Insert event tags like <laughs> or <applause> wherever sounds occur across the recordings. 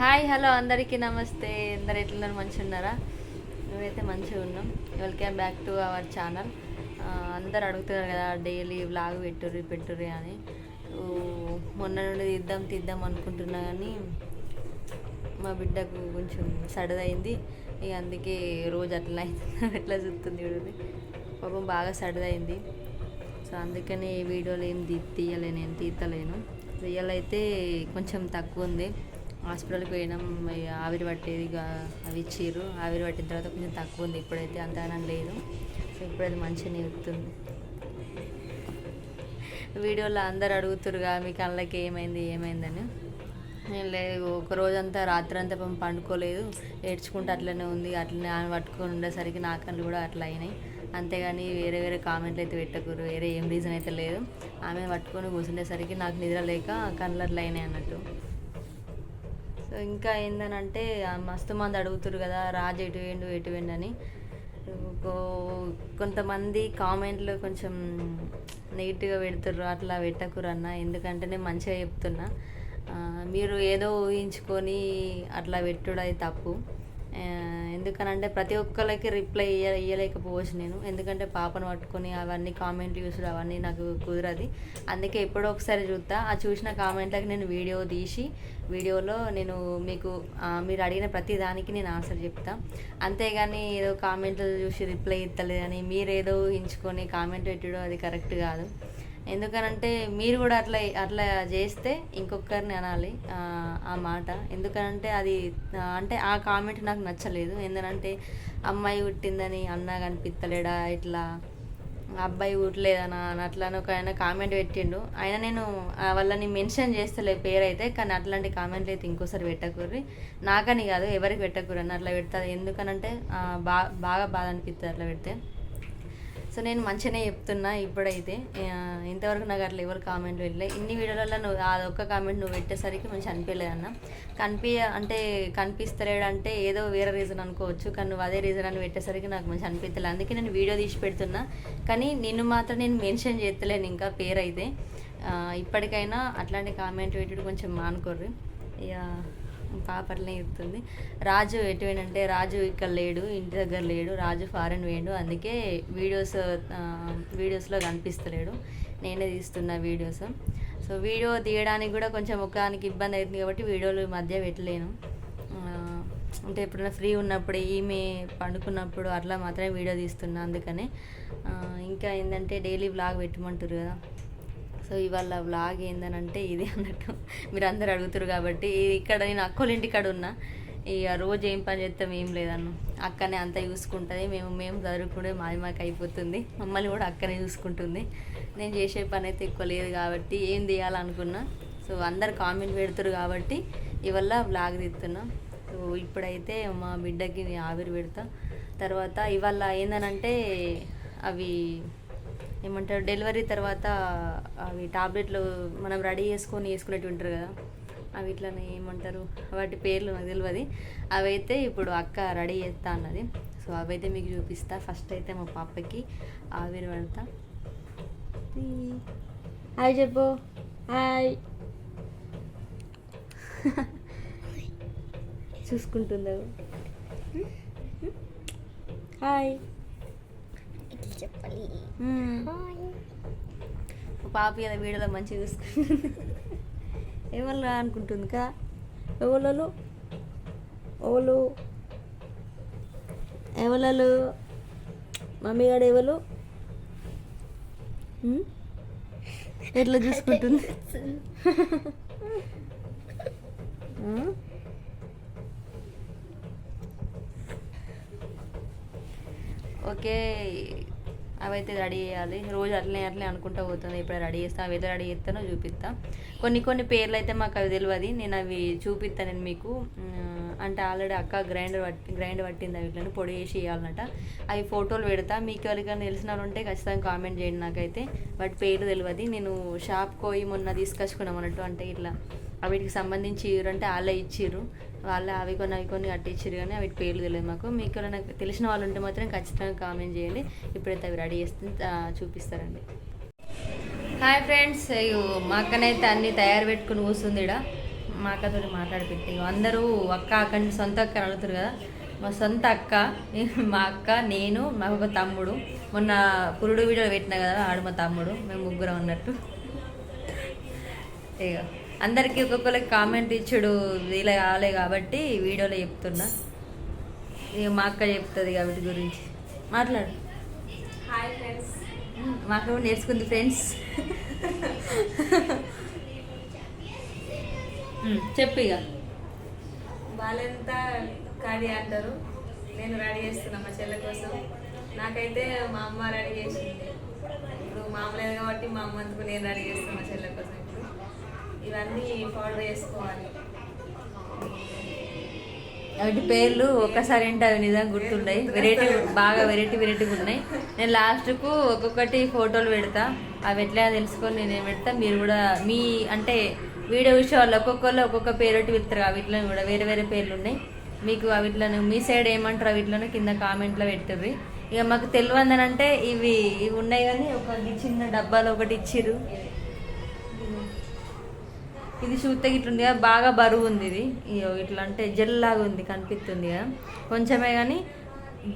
Hi hello అందరికీ నమస్తే. అందరు ఎట్లున్నారు? మంచిగా ఉన్నారా మేమైతే మంచిగా ఉన్నాం. Welcome back to our channel. అందరు అడుగుతున్నారు కదా డైలీ వ్లాగ్ పెట్టుర్రి పెట్టుర్రి అని. మొన్న నుండి తీద్దాం తీద్దాం అనుకుంటున్నా కానీ మా బిడ్డకు కొంచెం సడదైంది ఇక అందుకే రోజు అట్లా అవుతుంది <laughs> ఎట్లా చూస్తుంది చూడండి. పాపం బాగా సడదైంది సో అందుకని ఈ వీడియోలు ఏం తీయలే నేను తీతలేను. రియల్ అయితే కొంచెం తక్కువ ఉంది. హాస్పిటల్కి పోయినాం ఆవిరి పట్టేది అవి ఇచ్చిర్రు. ఆవిరి పట్టిన తర్వాత కొంచెం తక్కువ ఉంది. ఇప్పుడైతే అంతగానం లేదు. సో ఇప్పుడైతే మంచిగా ఎక్కుతుంది వీడియోలో అందరు అడుగుతురుగా మీ కళ్ళకి ఏమైంది ఏమైందని. నేను లేదు. ఒక రోజంతా రాత్రంతా పాపం పండుకోలేదు. ఏడ్చుకుంటూ అట్లనే ఉంది. అట్లనే ఆమె పట్టుకొని ఉండేసరికి నా కళ్ళు కూడా అట్లా అయినాయి. అంతేగాని వేరే వేరే కామెంట్లు అయితే పెట్టకూరు వేరే ఏం రీజన్ అయితే లేదు. ఆమె పట్టుకొని కూర్చుండేసరికి నాకు నిద్ర లేక కళ్ళు అట్లా అయినాయి అన్నట్టు. ఇంకా ఏందనంటే మస్తు మంది అడుగుతారు కదా రాజు ఎటు వేయండు ఎటు అని. కొంతమంది కామెంట్లు కొంచెం నెగిటివ్గా పెడుతుర్రు అట్లా పెట్టకురు అన్న ఎందుకంటే నేను మంచిగా చెప్తున్నా. మీరు ఏదో ఊహించుకొని అట్లా పెట్టుడు అది తప్పు. ఎందుకనంటే ప్రతి ఒక్కరికి రిప్లై ఇయ్య ఇయ్యలేకపోవచ్చు నేను. ఎందుకంటే పాపను పట్టుకొని అవన్నీ కామెంట్లు చూసుడు అవన్నీ నాకు కుదరదు. అందుకే ఎప్పుడో ఒకసారి చూస్తా ఆ చూసిన కామెంట్లకి నేను వీడియో తీసి వీడియోలో నేను మీకు మీరు అడిగిన ప్రతి దానికి నేను ఆన్సర్ చెప్తా. అంతేగాని ఏదో కామెంట్లు చూసి రిప్లై ఇస్తలేదని మీరు ఏదో ఊహించుకొని కామెంట్ పెట్టడం అది కరెక్ట్ కాదు. ఎందుకనంటే మీరు కూడా అట్లా అట్లా చేస్తే ఇంకొకరిని అనాలి ఆ, మాట. ఎందుకనంటే అది అంటే ఆ కామెంట్ నాకు నచ్చలేదు. ఎందుకంటే అమ్మాయి పుట్టిందని అన్నా కనిపిస్తలేడా ఇట్లా? అబ్బాయి పుట్టలేదనా అని అట్లా అని ఒక ఆయన కామెంట్ పెట్టిండు. ఆయన నేను వాళ్ళని మెన్షన్ చేస్తలే పేరైతే కానీ అట్లాంటి కామెంట్లు అయితే ఇంకోసారి పెట్టకూర్రి. నాకని కాదు ఎవరికి పెట్టకూరని అట్లా పెడతారు. ఎందుకనంటే బా బాగా బాధ అనిపిస్తుంది అట్లా పెడితే. సో నేను మంచిగానే చెప్తున్నా ఇప్పుడైతే. ఇంతవరకు నాకు అట్లా ఎవరు కామెంట్ వెళ్ళలే. ఇన్ని వీడియోలలో నువ్వు ఆ ఒక్క కామెంట్ నువ్వు పెట్టేసరికి మంచి అనిపించలేదు అన్న. కనిపి అంటే కనిపిస్తలేడు అంటే ఏదో వేరే రీజన్ అనుకోవచ్చు కానీ నువ్వు అదే రీజన్ అని పెట్టేసరికి నాకు మంచి అనిపించలేదు అందుకే నేను వీడియో తీసి పెడుతున్నా. కానీ నిన్ను మాత్రం నేను మెన్షన్ చేస్తలేను ఇంకా పేరు అయితే ఇప్పటికైనా అట్లాంటి కామెంట్ పెట్టుడు కొంచెం మానుకోర్రి. ఇక పాపట్లనే చెప్తుంది. రాజు ఎటు రాజు ఇక్కడ లేడు ఇంటి దగ్గర లేడు రాజు ఫారెన్ వేయండు అందుకే వీడియోస్ వీడియోస్లో కనిపిస్తలేడు. నేనే తీస్తున్నా వీడియోస్. సో వీడియో తీయడానికి కూడా కొంచెం ముఖానికి ఇబ్బంది అవుతుంది కాబట్టి వీడియోలు ఈ మధ్య పెట్టలేను. అంటే ఎప్పుడైనా ఫ్రీ ఉన్నప్పుడు ఈమె పండుకున్నప్పుడు అట్లా మాత్రమే వీడియో తీస్తున్నా అందుకనే. ఇంకా ఏంటంటే డైలీ బ్లాగ్ పెట్టమంటారు కదా. సో ఇవాళ వ్లాగ్ ఏందనంటే ఇది అన్నట్టు మీరు అందరు అడుగుతారు కాబట్టి ఇక్కడ నేను అక్కోలింటి ఇంటికాడ ఉన్నా. ఇక రోజు ఏం పని చేస్తాం ఏం లేదన్న. అక్కనే అంతా చూసుకుంటుంది. మేము మేము చదువుకుంటే మాది మాకు అయిపోతుంది. మమ్మల్ని కూడా అక్కనే చూసుకుంటుంది. నేను చేసే పని అయితే ఎక్కువ లేదు కాబట్టి ఏం తీయాలనుకున్నా సో అందరు కామెంట్ పెడతారు కాబట్టి ఇవల్ల వ్లాగ్ తీస్తున్నా. సో ఇప్పుడైతే మా బిడ్డకి నేను ఆవిరి పెడతా. తర్వాత ఇవాళ ఏందనంటే అవి ఏమంటారు డెలివరీ తర్వాత అవి టాబ్లెట్లు మనం రెడీ చేసుకొని వేసుకునేవి ఉంటారు కదా అవి ఇట్లనే ఏమంటారు వాటి పేర్లు నాకు తెలియదు అవైతే ఇప్పుడు అక్క రెడీ చేస్తా అన్నది. సో అవైతే మీకు చూపిస్తా. ఫస్ట్ అయితే మా పాపకి ఆవిరి పెడతా హాయ్ చెప్పు. హాయ్. చూసుకుంటుందా? హాయ్. చెప్పాలి. పాప కదా వీడియోలో మంచిగా చూసుకుంటుంది. ఎవరు అనుకుంటుంది కా ఎవరు ఎవరు ఎవరు మమ్మీ గారు ఎవరు? ఎట్లా చూసుకుంటుంది? ఓకే. అవైతే రెడీ చేయాలి. రోజు అట్లనే అట్లనే అనుకుంటా పోతుంది. ఇప్పుడు రెడీ చేస్తాను అవైతే రెడీ చేస్తానో చూపిస్తా. కొన్ని కొన్ని పేర్లు అయితే మాకు అవి తెలియదు నేను అవి చూపిస్తాను నేను మీకు. అంటే ఆల్రెడీ అక్క గ్రైండర్ పట్టి గ్రైండ్ పట్టింది అవి ఇట్లని పొడి వేసి వేయాలన్నట అవి ఫోటోలు పెడతా. మీకు ఎవరికైనా తెలిసిన వాళ్ళు ఉంటే ఖచ్చితంగా కామెంట్ చేయండి నాకైతే. వాటి పేరు తెలియదు నేను షాప్కి పోయి మొన్న తీసుకొచ్చుకున్నాం అన్నట్టు అంటే ఇట్లా. వీటికి సంబంధించి ఇవ్వరు అంటే వాళ్ళే ఇచ్చిర్రు. వాళ్ళే అవి కొన్ని అవి కొన్ని కట్టించారు కానీ వీటి పేర్లు తెలియదు మాకు. మీకు ఎవరైనా తెలిసిన వాళ్ళు ఉంటే మాత్రం ఖచ్చితంగా కామెంట్ చేయండి. ఇప్పుడైతే అవి రెడీ చేస్తే చూపిస్తారండి. హాయ్ ఫ్రెండ్స్ మా అక్కనైతే అన్నీ తయారు పెట్టుకుని కూర్చుంది ఇడ మా అక్కతో మాట్లాడిపెట్టి అందరూ అక్క అక్క సొంత అక్క అడుగుతారు కదా. మా సొంత అక్క <laughs> మా అక్క నేను మాకు ఒక తమ్ముడు. మొన్న పురుడు వీడియో పెట్టినా కదా ఆడు మా తమ్ముడు. మేము ముగ్గురం ఉన్నట్టు. ఇక అందరికీ ఒక్కొక్కరికి కామెంట్ ఇచ్చుడు ఇలా కాలే కాబట్టి వీడియోలో చెప్తున్నా. ఇక మా అక్క చెప్తుంది కాబట్టి గురించి. మాట్లాడు. హాయ్ ఫ్రెండ్స్ మా అక్క కూడా నేర్చుకుంది ఫ్రెండ్స్ చెప్పు ఇక వాళ్ళంతా కర్రీ అంటారు? నేను రెడీ చేస్తున్నా మా చెల్లె కోసం. నాకైతే మా అమ్మ రెడీ చేసింది. ఇప్పుడు మామూలేదు కాబట్టి మా అమ్మ అందుకు నేను రెడీ చేస్తున్నా మా చెల్లె కోసం. ఇవన్నీ పౌడర్ వేసుకోవాలి వాటి పేర్లు ఒక్కసారి ఏంటి అవి నిజంగా గుర్తుంటాయి వెరైటీ బాగా వెరైటీ వెరైటీగా ఉన్నాయి. నేను లాస్ట్కు ఒక్కొక్కటి ఫోటోలు పెడతా. అవి ఎట్లా తెలుసుకొని నేను పెడతా మీరు కూడా మీ అంటే వీడియో విషయం వాళ్ళు ఒక్కొక్కరు ఒక్కొక్క పేరు ఒకటి పెడతారు వీటిలో కూడా వేరే వేరే పేర్లు ఉన్నాయి. మీకు అవిట్లను మీ సైడ్ ఏమంటారు అవిట్లను కింద కామెంట్లో పెట్టుర్రి ఇక మాకు తెలియదని అంటే ఇవి ఇవి ఉన్నాయి కానీ ఒక చిన్న డబ్బాలో ఒకటి ఇచ్చిర్రు. ఇది చూస్తే ఇట్లుంది కదా బాగా బరువు ఉంది ఇది. ఇట్లా అంటే జెల్ లాగా ఉంది కనిపిస్తుంది కదా. కొంచెమే కానీ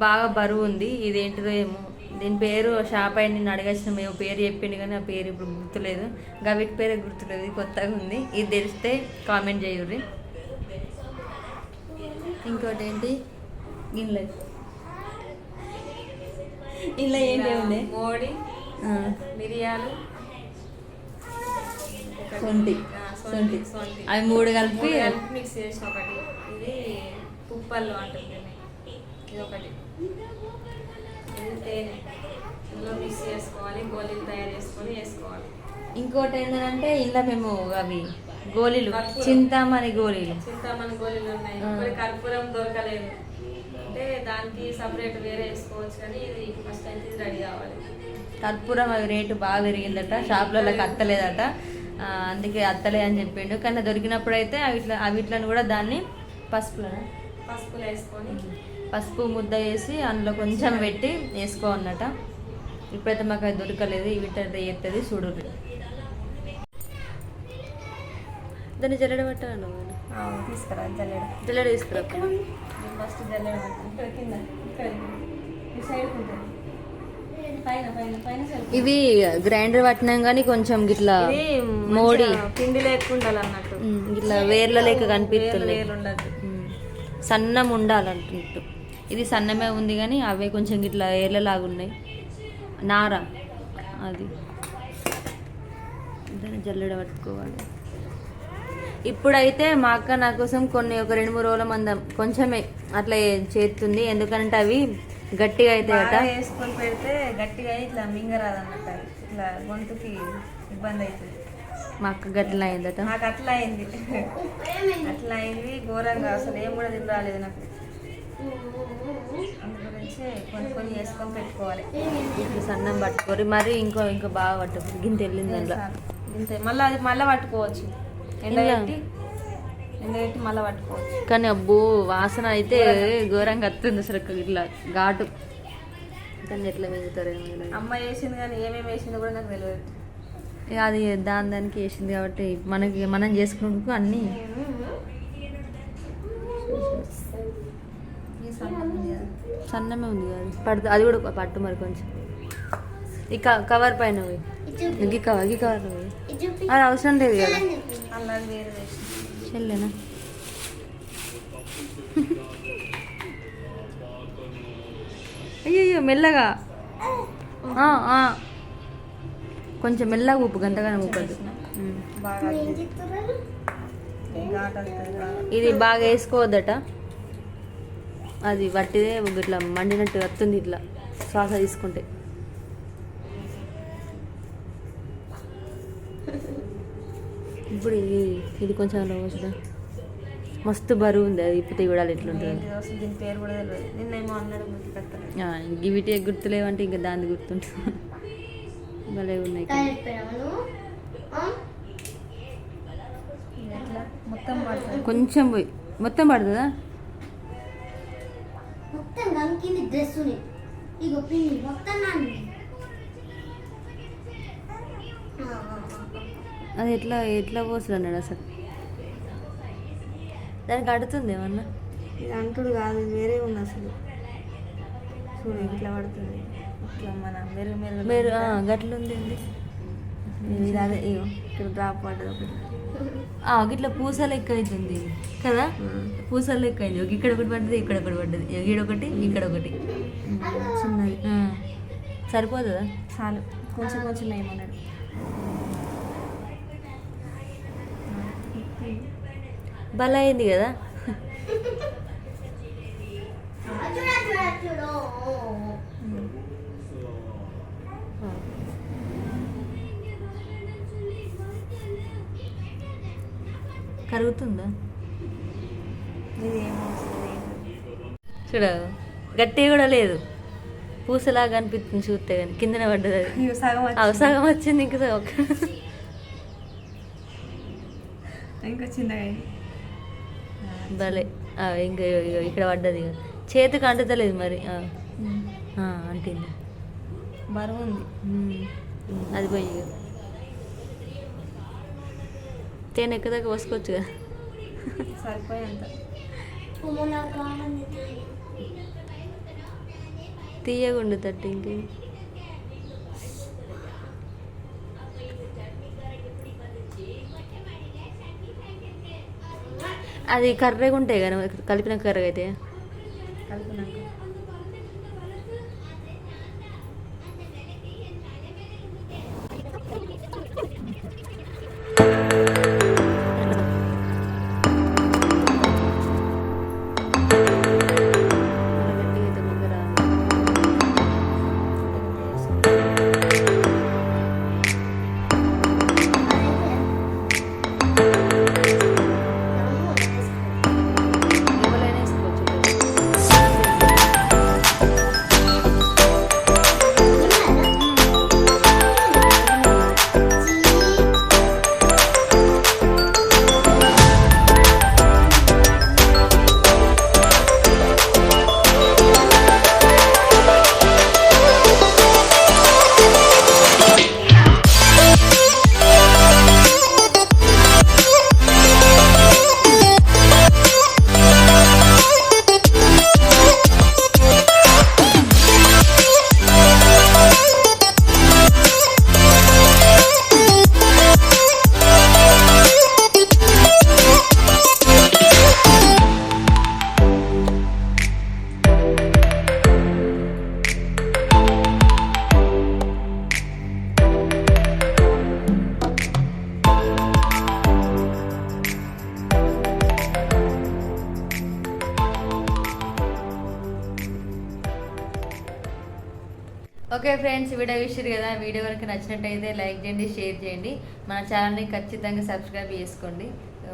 బాగా బరువు ఉంది ఇది ఏంటిదో ఏమో. దీని పేరు షాప్ అయిన నేను అడగాల్సిన మేము పేరు చెప్పింది కానీ ఆ పేరు ఇప్పుడు గుర్తులేదు. ఇంకా వీటి పేరే గుర్తులేదు. ఇది కొత్తగా ఉంది. ఇది తెలిస్తే కామెంట్ చేయుర్రి. ఇంకోటి ఏంటి? గిన్నె ఇలా ఏంటి ఉన్నాయి మోడి మిరియాలు ఒకటి, సొంటి. అవి మూడు కలిపి మిక్స్ చేసిన ఒకటి. ఇది పుప్పల్లో అంటుంది. ఇది ఒకటి. ఇది తేనె. ఇందులో మిక్స్ చేసుకోవాలి. గోళీలు తయారు చేసుకొని వేసుకోవాలి. ఇంకోటి ఏంటంటే ఇంట్లో మేము అవి గోళీలు. చింతామణి గోళీలు. చింతామణి గోళీలు ఉన్నాయి. ఇప్పుడు కర్పూరం దొరకలేదు. అంటే దానికి సపరేట్ వేరే వేసుకోవచ్చు కానీ ఇది ఫస్ట్ అయితే రెడీ కావాలి. కర్పూరం అవి రేటు బాగా పెరిగిందట. షాప్లలోకి అత్తలేదట అందుకే అత్తలే అని చెప్పిండు. కానీ దొరికినప్పుడు అయితే అవిట్ల అవిట్లను కూడా దాన్ని పసుపులో పసుపులు వేసుకొని పసుపు ముద్ద వేసి అందులో కొంచెం పెట్టి వేసుకోవన్నట ఇప్పుడైతే మాకు అది దొరకలేదు. వీటైతే చేస్తుంది చూడు దాన్ని జల్లెడ పట్టాను తీసుకురా జల్లెడ. జల్లెడ తీసుకురా. ఫస్ట్ జల్లెడ కింద ఇక్కడ ఈ సైడ్ ఉంటుంది. ఇవి గ్రైండర్ పట్టినాం కానీ కొంచెం గిట్లా మోడి. పిండి అన్నట్టు ఉమ్, ఇట్లా వేర్ల లేక కనిపిస్తుంది. సన్నం ఉండాలంటున్నట్టు ఇది సన్నమే ఉంది కానీ అవే కొంచెం ఇట్లా ఏర్లలాగా ఉన్నాయి నార అది. దాన్ని జల్లెడ పట్టుకోవాలి. ఇప్పుడైతే మా అక్క నా కోసం కొన్ని ఒక రెండు మూడు రోజుల మందం కొంచెమే అట్లా చేస్తుంది ఎందుకంటే అవి గట్టిగా అవుతాయట బాగా వేసుకొని పెడితే గట్టిగా ఇట్లా మింగరాదు అన్నట్టు ఇట్లా గొంతుకి ఇబ్బంది అవుతుంది. మా అక్క గట్ల అయిందట. నాకు అట్లా అయింది. అట్లా అయింది. ఘోరంగా అసలు ఏం కూడా తిని రాలేదు నాకు. కొన్ని కొన్ని వేసుకొని పెట్టుకోవాలి. ఇట్లా సన్నం పట్టుకోరి. మరి ఇంకో ఇంకా బాగా పట్టుకోరు గింత వెళ్ళింది అందులో. ఇంతే మళ్ళీ అది మళ్ళీ పట్టుకోవచ్చు. ఎండ? పెట్టి పెట్టి మళ్ళీ పట్టుకోవచ్చు. కానీ అబ్బో వాసన అయితే ఘోరంగా వస్తుంది అసలు ఇట్లా ఘాటు. దాన్ని ఎట్లా మిగుతారు అమ్మ వేసింది కానీ ఏమేమి వేసిందో కూడా నాకు తెలియదు. అది దాని దానికి వేసింది కాబట్టి మనకి మనం చేసుకున్నందుకు అన్నీ. సన్నమే ఉంది కదా పడుతు అది కూడా పట్టు మరి కొంచెం. ఈ క- కవర్ పైన ఈ కవర్ ఈ కవర్ అది అవసరం లేదు కదా. అలా వేరే వేసింది చెల్లేనా? అయ్యో మెల్లగా. కొంచెం మెల్లగా ఉప్పు గంతగానే ఉప్పదు ఇది బాగా వేసుకోవద్దట. అది వట్టిదే ఇట్లా మండినట్టు వస్తుంది ఇట్లా శ్వాస తీసుకుంటే. ఇప్పుడు ఇది ఇది కొంచెం రోజుదా మస్తు బరువు ఉంది అది ఇప్పుడు చూడాలి ఎట్లుంటుంది? అసలు దీని పేరు కూడా తెలియదు. నిన్నేమో అన్నాడు గుర్తుపెట్టలేదు ఆ, ఇవిటి గుర్తులేవంటే ఇంకా దాన్ని గుర్తుంటుంది. భలే ఉన్నాయి. కొంచెం పోయి. మొత్తం పడుతుందా? మొత్తం ఇగో పిండి మొత్తం అది ఎట్లా ఎట్లా పోస్తుంది అన్నాడు అసలు? దానికి అడుగుతుంది ఏమన్నా? ఇది అంటుడు కాదు వేరే ఉంది అసలు. చూడు ఇట్లా పడుతుంది. ఇట్లా మన మెరుగు మెరుగు మీరు ఆ, గట్లుంది ఏంది? ఇది అదే ఇక్కడ డ్రాప్ పడ్డది ఒకటి. ఆ, గిట్ల పూస లెక్క అవుతుంది కదా? పూస లెక్క అయింది. ఒక ఇక్కడ ఒకటి పడ్డది ఇక్కడ ఒకటి పడ్డది. ఇక్కడ ఒకటి ఇక్కడ ఒకటి. చిన్నది. సరిపోతుందా? చాలు. కొంచెం కొంచెం వేయమన్నాడు భలే అయింది కదా. కరుగుతుందా? చూడ గట్టి కూడా లేదు. పూసలాగా అనిపిస్తుంది చూస్తే కానీ కిందనే పడ్డది. సగం వచ్చింది. ఇంకా ఇంకా చిన్నగా అయింది. భలే. ఇంకా ఇక్కడ పడ్డది చేతికి అంటుతలేదు మరి. అంటింది. బరువు ఉంది. అది పోయి. తేనె ఎక్కదాకా పోసుకోవచ్చు కదా. సరిపోయేంత. కావాలి తీయగుండు తట్టు ఇంకే? అది కర్రీగా ఉంటాయి కదా కలిపిన కర్రీ అయితే? కలిపినాక. ఓకే ఫ్రెండ్స్ వీడియో చూసారు కదా? వీడియో కనుక నచ్చినట్టయితే లైక్ చేయండి షేర్ చేయండి. మన ఛానల్ని ఖచ్చితంగా సబ్స్క్రైబ్ చేసుకోండి.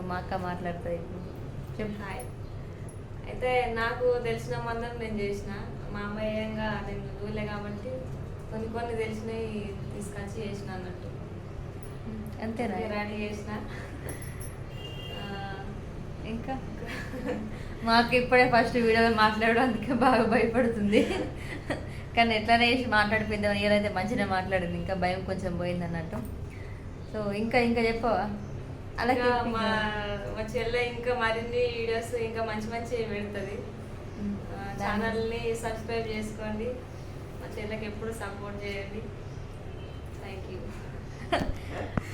మా అక్క మాట్లాడుతుంది. చెప్పు. హాయ్ అయితే నాకు తెలిసిన మందం నేను చేసిన. మా అమ్మాయిగా నేను చూడలే కాబట్టి కొన్ని కొన్ని తెలిసినవి తీసుకొచ్చి చేసిన అన్నట్టు. అంతేనా? రెడీ చేసిన. ఇంకా? మాకు ఇప్పుడే ఫస్ట్ వీడియోలో మాట్లాడడం అందుకే బాగా భయపడుతుంది. కానీ ఎట్లనే చేసి మాట్లాడిపోయింది ఇయాలైతే మంచిగా మాట్లాడింది. ఇంకా భయం కొంచెం పోయింది అన్నట్టు. సో ఇంకా ఇంకా చెప్పవా? అలాగే మా మా చెల్లె ఇంకా మరిన్ని వీడియోస్ ఇంకా మంచి మంచి పెడుతుంది. ఛానల్ని సబ్స్క్రైబ్ చేసుకోండి. మా చెల్లెకి ఎప్పుడు సపోర్ట్ చేయండి. థ్యాంక్ యూ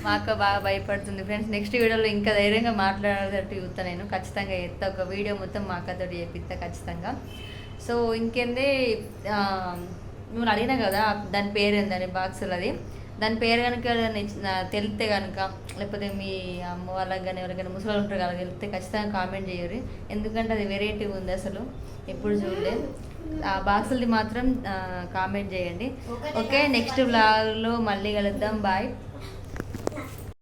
మా అక్క బాగా భయపడుతుంది. ఫ్రెండ్స్ నెక్స్ట్ వీడియోలో ఇంకా ధైర్యంగా మాట్లాడేటట్టు చూస్తా నేను. ఖచ్చితంగా ఎత్తా ఒక వీడియో మొత్తం మా అక్కతో చెప్పిస్తా ఖచ్చితంగా. సో ఇంకేంది నువ్వు అడిగినా కదా దాని పేరు ఏందని బాక్సులు అది. దాని పేరు కనుక తెలిస్తే కనుక లేకపోతే మీ అమ్మ వాళ్ళకి కానీ ఎవరికైనా ముసలి ఉంటారు కదా తెలిస్తే ఖచ్చితంగా కామెంట్ చేయరు. ఎందుకంటే అది వెరైటీ ఉంది అసలు ఎప్పుడు చూడలే. ఆ బాక్సులది మాత్రం కామెంట్ చేయండి. ఓకే నెక్స్ట్ వ్లాగ్లో మళ్ళీ కలుద్దాం. బాయ్